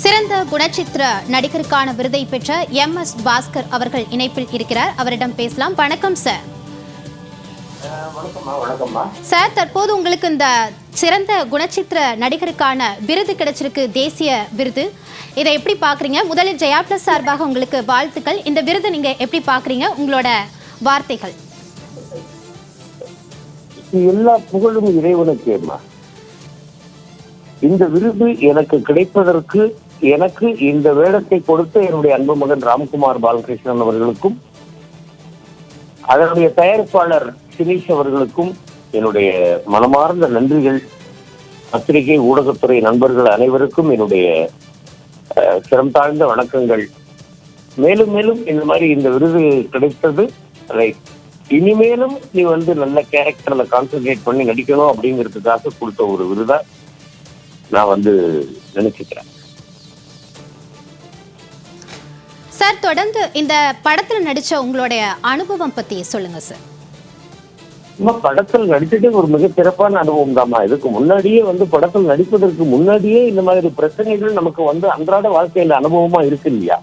சிறந்த குணச்சித்திர நடிகருக்கான விருதை பெற்ற எம் எஸ் பாஸ்கர் அவர்கள் இணைப்பில் இருக்கிறார். அவரிடம் பேசலாம். வணக்கம் சார் சார் தற்போது உங்களுக்கு இந்த சிறந்த குணச்சித்திர நடிகருக்கான விருது கிடைச்சிருக்கு. தேசிய விருது. இதை எப்படி பார்க்குறீங்க? முதலில் ஜெயா பிளஸ் சார்பாக உங்களுக்கு வாழ்த்துக்கள். இந்த விருதை நீங்கள் எப்படி பார்க்குறீங்க? உங்களோட வார்த்தைகள். எல்லா புகழும் இறைவனுக்கேம்மா. இந்த விருது எனக்கு கிடைப்பதற்கு எனக்கு இந்த வேடத்தை கொடுத்த என்னுடைய அன்பு மகன் ராம்குமார் பாலகிருஷ்ணன் அவர்களுக்கும் அதனுடைய தயாரிப்பாளர் சினீஷ் அவர்களுக்கும் என்னுடைய மனமார்ந்த நன்றிகள். பத்திரிகை ஊடகத்துறை நண்பர்கள் அனைவருக்கும் என்னுடைய அஹ், சிரம் தாழ்ந்த வணக்கங்கள். மேலும் மேலும் இந்த மாதிரி இந்த விருது கிடைத்தது அதை இனிமேலும் நீ வந்து நல்ல கேரக்டர்ல கான்சென்ட்ரேட் பண்ணி நடிக்கணும் அப்படிங்கிறதுக்காக கொடுத்த ஒரு விருதா நான் வந்து நினைச்சுக்கிறேன். சார் தொடர்ந்து இந்த படத்தில் நடித்த உங்களுடைய அனுபவம் பற்றி சொல்லுங்கள் சார். சும்மா படத்தில் நடிச்சதே ஒரு மிக சிறப்பான அனுபவம் தாம்மா. இதுக்கு முன்னாடியே வந்து படத்தில் நடிப்பதற்கு முன்னாடியே இந்த மாதிரி பிரச்சனைகள் நமக்கு வந்து அன்றாட வாழ்க்கையில அனுபவமா இருக்கு இல்லையா?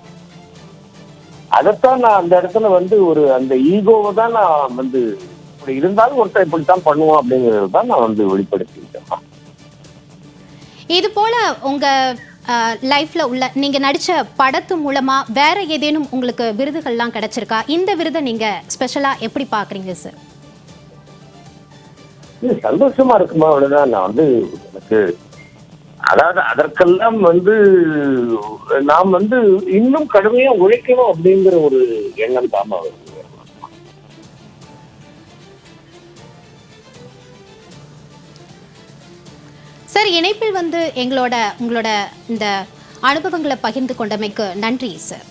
அதைத்தான் நான் அந்த இடத்துல வந்து ஒரு அந்த ஈகோவை தான் நான் வந்து இப்படி இருந்தாலும் ஒருத்தர் இப்படித்தான் பண்ணுவோம் அப்படிங்கிறது தான் நான் வந்து வெளிப்படுத்திக்கிட்டேன் இது போல உங்க லைஃப்ல உள்ள நீங்க நடிச்ச படத்து மூலமா வேற ஏதேனும் உங்களுக்கு விருதுகள்லாம் கிடைச்சிருக்கா? இந்த விருதை நீங்க ஸ்பெஷலா எப்படி பாக்குறீங்க சார் சந்தோஷமா இருக்குமா அவ்வளவுதான். நான் வந்து எனக்கு அதாவது அதற்கெல்லாம் வந்து நாம் வந்து இன்னும் கடுமையா உழைக்கணும் அப்படிங்கிற ஒரு எண்ணம் தாமா வருது சார் இணைப்பில் வந்து எங்களோட உங்களோட இந்த அனுபவங்களை பகிர்ந்து கொண்டமைக்கு நன்றி சார்.